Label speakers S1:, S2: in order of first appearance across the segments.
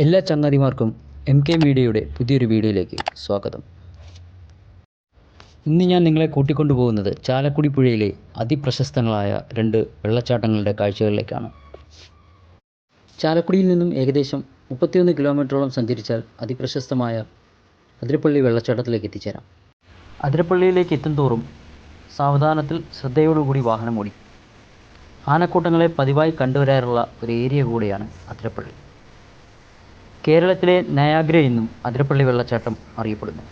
S1: എല്ലാ ചങ്ങാതിമാർക്കും M K മീഡിയയുടെ പുതിയൊരു വീഡിയോയിലേക്ക് സ്വാഗതം. ഇന്ന് ഞാൻ നിങ്ങളെ കൂട്ടിക്കൊണ്ടു പോകുന്നത് ചാലക്കുടി പുഴയിലെ അതിപ്രശസ്തങ്ങളായ രണ്ട് വെള്ളച്ചാട്ടങ്ങളുടെ കാഴ്ചകളിലേക്കാണ്. ചാലക്കുടിയിൽ നിന്നും ഏകദേശം മുപ്പത്തിയൊന്ന് കിലോമീറ്ററോളം സഞ്ചരിച്ചാൽ അതിപ്രശസ്തമായ അതിരപ്പള്ളി വെള്ളച്ചാട്ടത്തിലേക്ക് എത്തിച്ചേരാം. അതിരപ്പള്ളിയിലേക്ക് എത്തും തോറും സാവധാനത്തിൽ ശ്രദ്ധയോടുകൂടി വാഹനം ഓടി. ആനക്കൂട്ടങ്ങളെ പതിവായി കണ്ടുവരാറുള്ള ഒരു ഏരിയ കൂടിയാണ് അതിരപ്പള്ളി. കേരളത്തിലെ നയാഗ്ര എന്നും അതിരപ്പള്ളി വെള്ളച്ചാട്ടം അറിയപ്പെടുന്നു.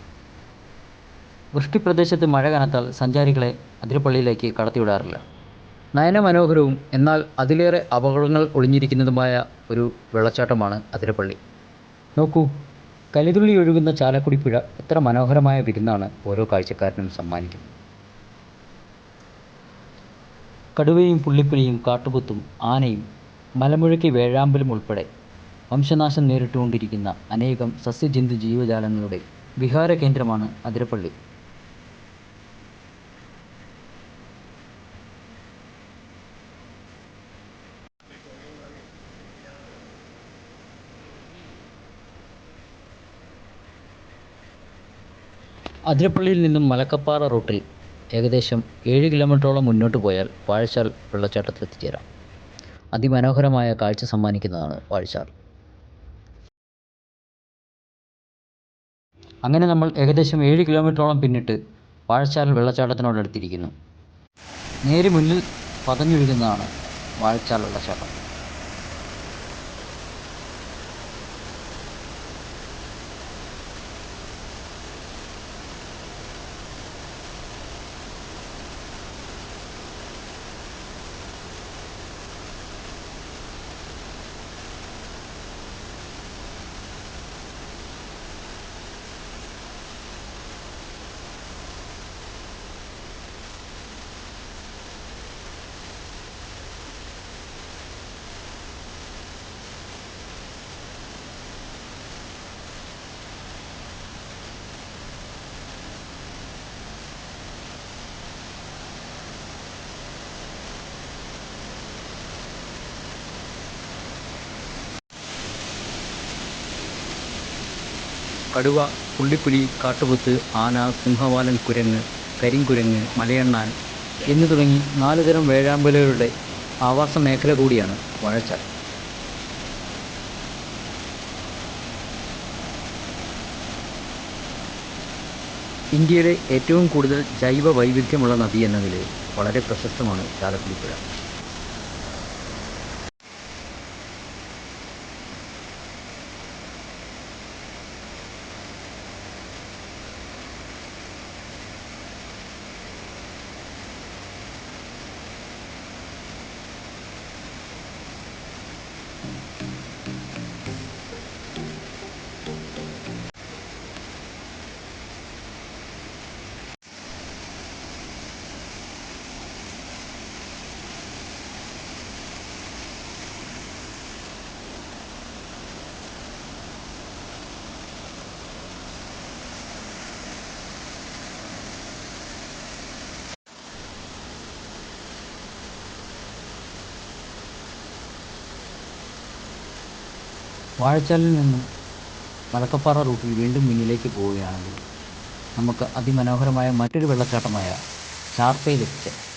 S1: വൃഷ്ടിപ്രദേശത്ത് മഴ കനത്താൽ സഞ്ചാരികളെ അതിരപ്പള്ളിയിലേക്ക് കടത്തിവിടാറില്ല. നയനമനോഹരവും എന്നാൽ അതിലേറെ അപകടങ്ങൾ ഒളിഞ്ഞിരിക്കുന്നതുമായ ഒരു വെള്ളച്ചാട്ടമാണ് അതിരപ്പള്ളി. നോക്കൂ കലിതുള്ളി ഒഴുകുന്ന ചാലക്കുടി പുഴ എത്ര മനോഹരമായ വിരുന്നാണ് ഓരോ കാഴ്ചക്കാരനും സമ്മാനിക്കുന്നത്. കടുവയും പുള്ളിപ്പുലിയും കാട്ടുപുത്തും ആനയും മലമുഴക്കി വേഴാമ്പലും ഉൾപ്പെടെ വംശനാശം നേരിട്ടുകൊണ്ടിരിക്കുന്ന അനേകം സസ്യജന്തു ജീവജാലങ്ങളുടെ വിഹാര കേന്ദ്രമാണ് അതിരപ്പള്ളി. അതിരപ്പള്ളിയിൽ നിന്നും മലക്കപ്പാറ റൂട്ടിൽ ഏകദേശം ഏഴ് കിലോമീറ്ററോളം മുന്നോട്ട് പോയാൽ വാഴച്ചാൽ വെള്ളച്ചാട്ടത്തിൽ എത്തിച്ചേരാം അതിമനോഹരമായ കാഴ്ച സമ്മാനിക്കുന്നതാണ് വാഴച്ചാൽ. അങ്ങനെ നമ്മൾ ഏകദേശം ഏഴ് കിലോമീറ്ററോളം പിന്നിട്ട് വാഴച്ചാൽ വെള്ളച്ചാട്ടത്തിനോടടുത്തിരിക്കുന്നു നേരെ മുന്നിൽ പതഞ്ഞൊഴുകുന്നതാണ് വാഴച്ചാൽ വെള്ളച്ചാട്ടം. കടുവ പുള്ളിപ്പുലി കാട്ടുപോത്ത് ആന സിംഹവാലൻ കുരങ്ങ് കരിങ്കുരങ്ങ് മലയണ്ണാൻ എന്നു തുടങ്ങി നാലു തരം വേഴാമ്പലുകളുടെ ആവാസ മേഖല കൂടിയാണ് വാഴച്ചാൽ. ഇന്ത്യയിലെ ഏറ്റവും കൂടുതൽ ജൈവ വൈവിധ്യമുള്ള നദി എന്ന നിലയിൽ വളരെ പ്രശസ്തമാണ് ചാലക്കുടി Mm-hmm. വാഴച്ചാലിൽ നിന്നും മലക്കപ്പാറ റൂട്ടിൽ വീണ്ടും മുന്നിലേക്ക് പോവുകയാണെങ്കിൽ നമുക്ക് അതിമനോഹരമായ മറ്റൊരു വെള്ളച്ചാട്ടമായ ചാർപ്പയിലെത്തിച്ചേരാം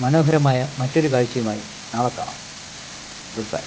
S1: മനോഹരമായ മറ്റൊരു കാഴ്ചയുമായി നാളെ കാണാം. Good bye